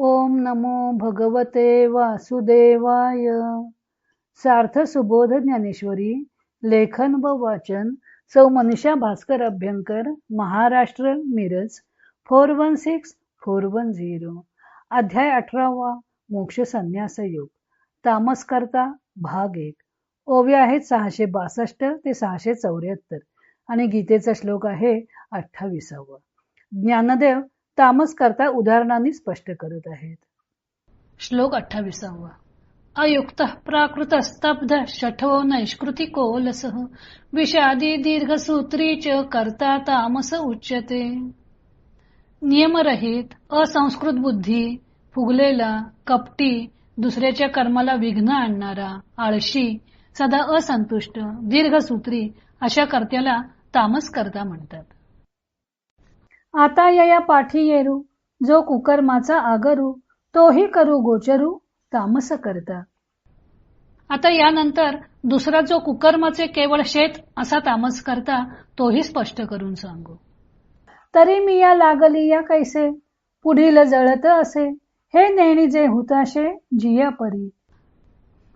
ओम नमो भगवते वासुदेवाय. सार्थ सुबोध ज्ञानेश्वरी लेखन व वाचन सौ Manisha Bhaskar Abhyankar Maharashtra Miraj four one six four one zero. अध्याय अठरावा मोक्ष संन्यास योग तामसकर्ता भाग एक. ओवे आहेत सहाशे बासष्ट ते सहाशे चौऱ्याहत्तर. आणि गीतेचा श्लोक आहे अठ्ठावीसावा. ज्ञानदेव तामस करता उदाहरणांनी स्पष्ट करत आहेत. श्लोक अठ्ठावीसावा. अयुक्त प्राकृत स्तब्ध शठवो नैष्कृतिको लसः विषादी दीर्घसूत्री च करता तामस उच्यते. नियमरहित असंस्कृत बुद्धी फुगलेला कपटी दुसऱ्याच्या कर्माला विघ्न आणणारा आळशी सदा असंतुष्ट दीर्घसूत्री अशा कर्त्याला तामस करता म्हणतात. आता या पाठी येरू. जो कुकर्माचा आगरू तोही करू गोचरू तामस करता. आता यानंतर दुसरा जो कुकर्माचे केवळ शेत असा तामस करता तोही स्पष्ट करून सांगू. तरी मी या लागली या कैसे? पुढील जळत असे. हे नेहमी जे हुताशे जिया परी.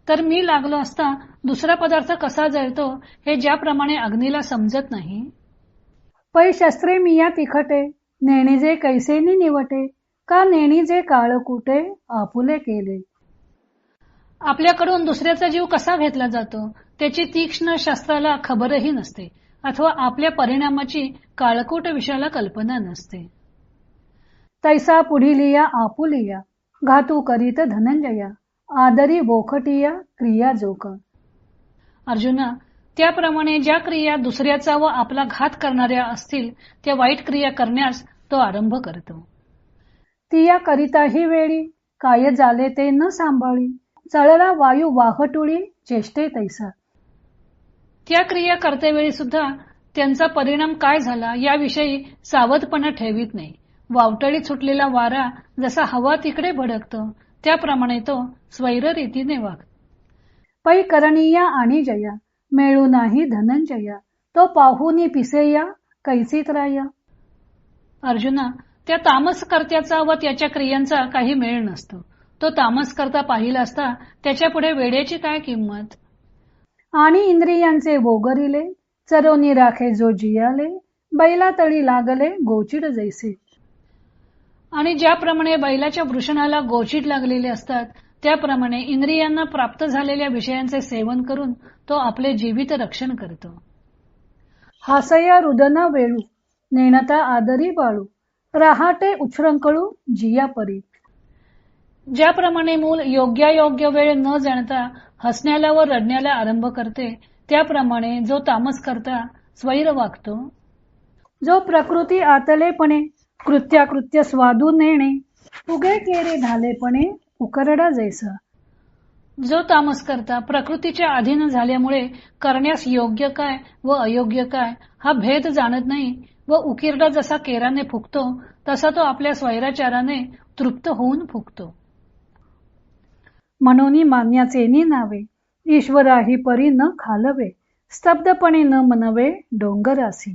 तर मी लागलो असता दुसरा पदार्थ कसा जळतो हे ज्याप्रमाणे अग्नीला समजत नाही? पै शस्त्रे मिया तिखटे नेणी जे कैसेनी निवटे का नेणी जे काळकुटे आपुले केले. आपल्याकडून दुसऱ्याचा जीव कसा घेतला जातो त्याची तीक्ष्ण शस्त्राला खबरही नसते अथवा आपल्या परिणामाची काळकूट विषयाला कल्पना नसते. तैसा पुढीलिया आपुलिया घातू करीत धनंजया आदरी बोखटिया क्रिया जोक. अर्जुना त्याप्रमाणे ज्या क्रिया दुसऱ्याचा व आपला घात करणाऱ्या असतील त्या वाईट क्रिया करण्यास तो आरंभ करतो. तिया करिताही वेळी काय झाले ते न सांभाळी चळला वायू वाहटुळी चेष्टे तैसा. त्या क्रिया करतेवेळी सुद्धा त्यांचा परिणाम काय झाला याविषयी सावधपणा ठेवीत नाही. वावटळीत सुटलेला वारा जसा हवा तिकडे भडकतो त्याप्रमाणे तो स्वैर रीतीने वागतो. पै करणीया आणि जया मिळू नाही धनंजया. तो पाहुनी पिसेया कैसित राया. अर्जुना त्या तामस कर्त्याचा व त्याच्या क्रियांचा काही मेळ नसतो. तो तामस करता पाहिला असता त्याच्या पुढे वेड्याची काय किंमत? आणि इंद्रियांचे बोगरिले चरोनी राखे जो जियाले बैला तळी लागले गोचिड जैसे. आणि ज्याप्रमाणे बैलाच्या वृषणाला गोचिड लागलेले असतात त्याप्रमाणे इंद्रियांना प्राप्त झालेल्या विषयांचे सेवन करून तो आपले जीवित रक्षण करतो. हासया रुदना वेळू नेणता आदरी बाळू रहाटे उच्छृंखळू जिया परी. ज्याप्रमाणे मूल योग्यायोग्य वेळ न जाणता हसण्याला व रडण्याला आरंभ करते त्याप्रमाणे जो तामस करता स्वैर वागतो. जो प्रकृती आतलेपणे कृत्याकृत्य स्वादू नेणे उगे केरे झालेपणे उकरडा जैसा जो तामस करता प्रकृतीच्या अधीन झाल्यामुळे करण्यास योग्य काय व अयोग्य काय हा भेद जाणत नाही व उकिरडा जसा केराने फुकतो तसा तो आपल्या स्वैराचाराने तृप्त होऊन फुकतो. म्हणून मान्याचे नावे ईश्वराही परी न खालवे स्तब्धपणे न मनवे डोंगरासी.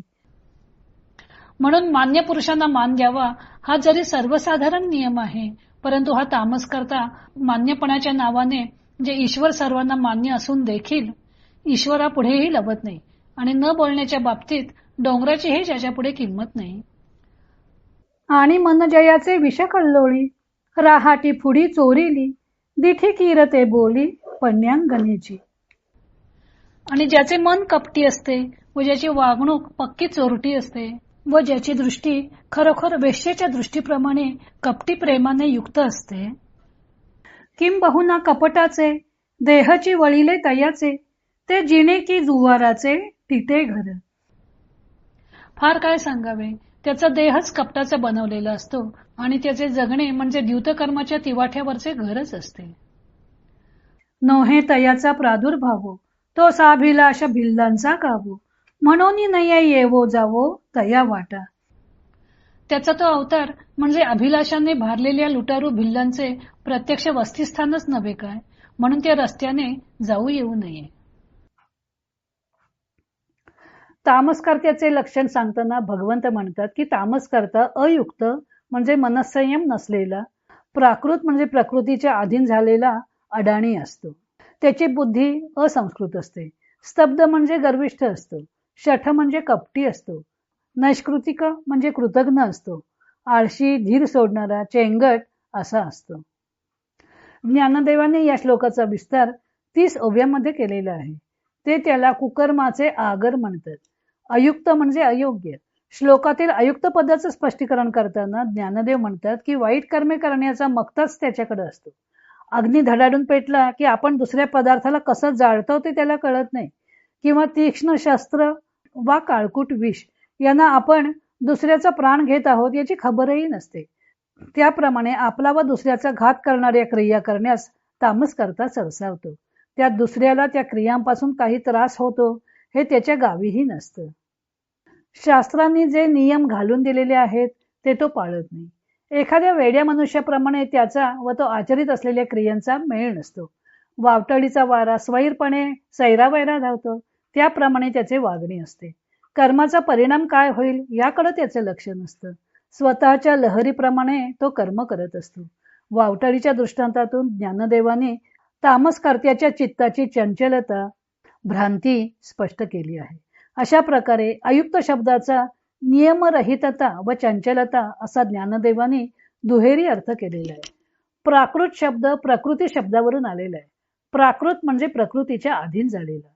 म्हणून मान्य पुरुषांना मान द्यावा हा जरी सर्वसाधारण नियम आहे परंतु हा तामस करता मान्यपणाच्या नावाने जे ईश्वर सर्वांना मान्य असून देखील ईश्वरा पुढेही लभत नाही आणि न बोलण्याच्या बाबतीत डोंगराचीही ज्याच्या पुढे किंमत नाही. आणि मनजयाचे विष कल्लोळी राहाटी फुडी चोरीली दिठी किरते बोली पण्यांगणेची. आणि ज्याचे मन कपटी असते व ज्याची वागणूक पक्की चोरटी असते व ज्याची दृष्टी खरोखर वेश्येच्या दृष्टीप्रमाणे कपटी प्रेमाने युक्त असते. किंबहुना कपटाचे देहची वळीले तयाचे ते जिणे की जुवाराचे तिथे घर. फार काय सांगावे त्याचा देहच कपटाचा बनवलेला असतो आणि त्याचे जगणे म्हणजे द्यूतकर्माच्या तिवाठ्यावरचे घरच असते. नोहे तयाचा प्रादुर्भाव तो साभिलाष भिल्लांचा काबू म्हणून नये येवो जावो तया वाटा. त्याचा तो अवतार म्हणजे अभिलाषाने भारलेल्या लुटारू भिल्लांचे प्रत्यक्ष वस्तीस्थानच नव्हे काय? म्हणून त्या रस्त्याने जाऊ येऊ नये. तामसकर्त्याचे लक्षण सांगताना भगवंत म्हणतात की तामसकर्ता अयुक्त म्हणजे मनसंयम नसलेला प्राकृत म्हणजे प्रकृतीच्या अधीन झालेला अडाणी असतो. त्याची बुद्धी असंस्कृत असते. स्तब्ध म्हणजे गर्विष्ठ असतो. शठ म्हणजे कपटी असतो. नैष्कृतिक म्हणजे कृतज्ञ असतो. आळशी धीर सोडणारा चेंगट असा असतो. ज्ञानदेवाने या श्लोकाचा विस्तार तीस ओव्यामध्ये केलेला आहे. ते त्याला कुकर्माचे आगर म्हणतात. अयुक्त म्हणजे अयोग्य. श्लोकातील अयुक्त पदाचं स्पष्टीकरण करताना ज्ञानदेव म्हणतात की वाईट कर्मे करण्याचा मक्ताच त्याच्याकडे असतो. अग्नी धडाडून पेटला की आपण दुसऱ्या पदार्थाला कसं जाळतो ते त्याला कळत नाही. किंवा तीक्ष्ण शस्त्र वा काळकूट विष. यांना आपण दुसऱ्याचा प्राण घेत आहोत याची खबरही नसते. त्याप्रमाणे आपला व दुसऱ्याचा घात करणाऱ्या क्रिया करण्यास तामस करता सरसावतो. त्या दुसऱ्याला त्या क्रियांपासून काही त्रास होतो हे त्याच्या गावीही नसतं. शास्त्रांनी जे नियम घालून दिलेले आहेत ते तो पाळत नाही. एखाद्या वेड्या मनुष्याप्रमाणे त्याचा व तो आचरित असलेल्या क्रियांचा मेळ नसतो. वावटळीचा वारा स्वैरपणे सैरावैरा धावतो. त्याप्रमाणे त्याचे वागणे असते. कर्माचा परिणाम काय होईल याकडे त्याचे लक्ष नसतं. स्वतःच्या लहरीप्रमाणे तो कर्म करत असतो. वावटळीच्या दृष्टांतातून ज्ञानदेवाने तामसकर्त्याच्या चित्ताची चंचलता भ्रांती स्पष्ट केली आहे. अशा प्रकारे आयुक्त शब्दाचा नियमरहितता व चंचलता असा ज्ञानदेवाने दुहेरी अर्थ केलेला आहे. प्राकृत शब्द प्रकृती शब्दावरून आलेला आहे. प्राकृत म्हणजे प्रकृतीच्या अधीन झालेला.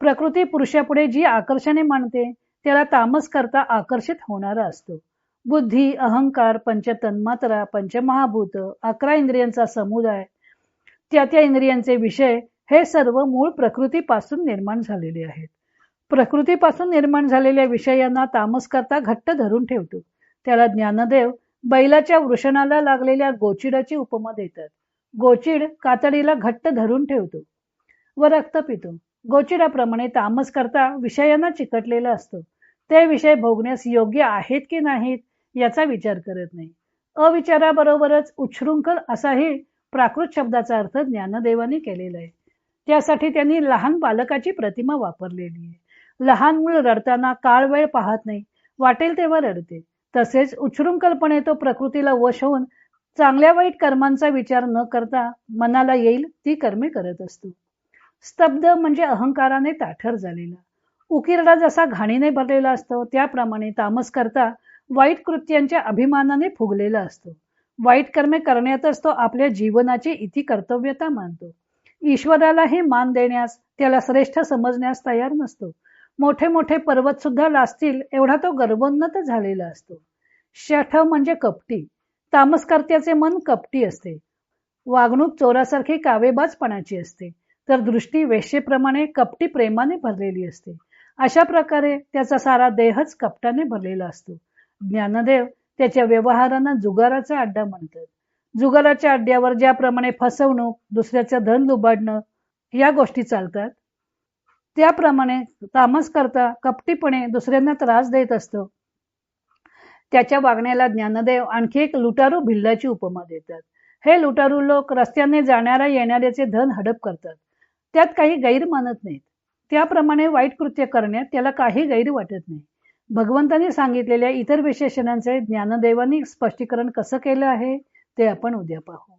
प्रकृती पुरुषापुढे जी आकर्षणे मानते त्याला तामस करता आकर्षित होणारा असतो. बुद्धी अहंकार पंचतन्मात्रा पंचमहाभूत अकरा इंद्रियांचा समुदाय त्या त्या इंद्रियांचे विषय हे सर्व मूळ प्रकृतीपासून निर्माण झालेले आहेत. प्रकृतीपासून निर्माण झालेल्या विषयांना तामस करता घट्ट धरून ठेवतो. त्याला ज्ञानदेव बैलाच्या वृषणाला लागलेल्या गोचिडाची उपमा देतात. गोचिड कातडीला घट्ट धरून ठेवतो. व रक्त पितो. गोचिडाप्रमाणे तामस करता विषयांना चिकटलेला असतो. ते विषय भोगण्यास योग्य आहेत की नाहीत याचा विचार करत नाही. अविचाराबरोबरच उच्छृंखल असाही प्राकृत शब्दाचा अर्थ ज्ञानदेवाने केलेला आहे. त्यासाठी त्यांनी लहान बालकाची प्रतिमा वापरलेली आहे. लहान मूळ रडताना काळ वेळ पाहत नाही वाटेल तेव्हा रडते. तसेच उच्छृंखलपणे तो प्रकृतीला वश होऊन चांगल्या वाईट कर्मांचा विचार न करता मनाला येईल ती कर्मे करत असतो. स्तब्ध म्हणजे अहंकाराने ताठर झालेला. उकिरडा जसा घाणीने भरलेला असतो त्याप्रमाणे तामस करता वाईट कृत्यांच्या अभिमानाने फुगलेला असतो. वाईट कर्मे करण्यातच तो आपल्या जीवनाची इति कर्तव्यता मानतो. ईश्वरालाही मान देण्यास त्याला श्रेष्ठ समजण्यास तयार नसतो. मोठे मोठे पर्वत सुद्धा लाजतील एवढा तो गर्वोन्नत झालेला असतो. शठ म्हणजे कपटी. तामसकर्त्याचे मन कपटी असते. वागणूक चोरासारखी कावेबाजपणाची असते. तर दृष्टी वेश्येप्रमाणे कपटी प्रेमाने भरलेली असते. अशा प्रकारे त्याचा सारा देहच कपटाने भरलेला असतो. ज्ञानदेव त्याच्या व्यवहारांना जुगाराचा अड्डा म्हणतात जुगाराच्या अड्ड्यावर ज्याप्रमाणे फसवणूक दुसऱ्याचं धन लुबाडणं या गोष्टी चालतात. त्याप्रमाणे तामस करता कपटीपणे दुसऱ्यांना त्रास देत असतो. त्याच्या वागण्याला ज्ञानदेव आणखी एक लुटारू भिल्लाची उपमा देतात. हे लुटारू लोक रस्त्याने जाणाऱ्या येणाऱ्याचे धन हडप करतात. त्यात काही गैर मानत नाहीत. त्याप्रमाणे वाईट कृत्य करण्यात त्याला काही गैर वाटत नाही. भगवंतांनी सांगितलेल्या इतर विशेषणांचे ज्ञानदेवांनी स्पष्टीकरण कसं केलं आहे ते आपण उद्या पाहू.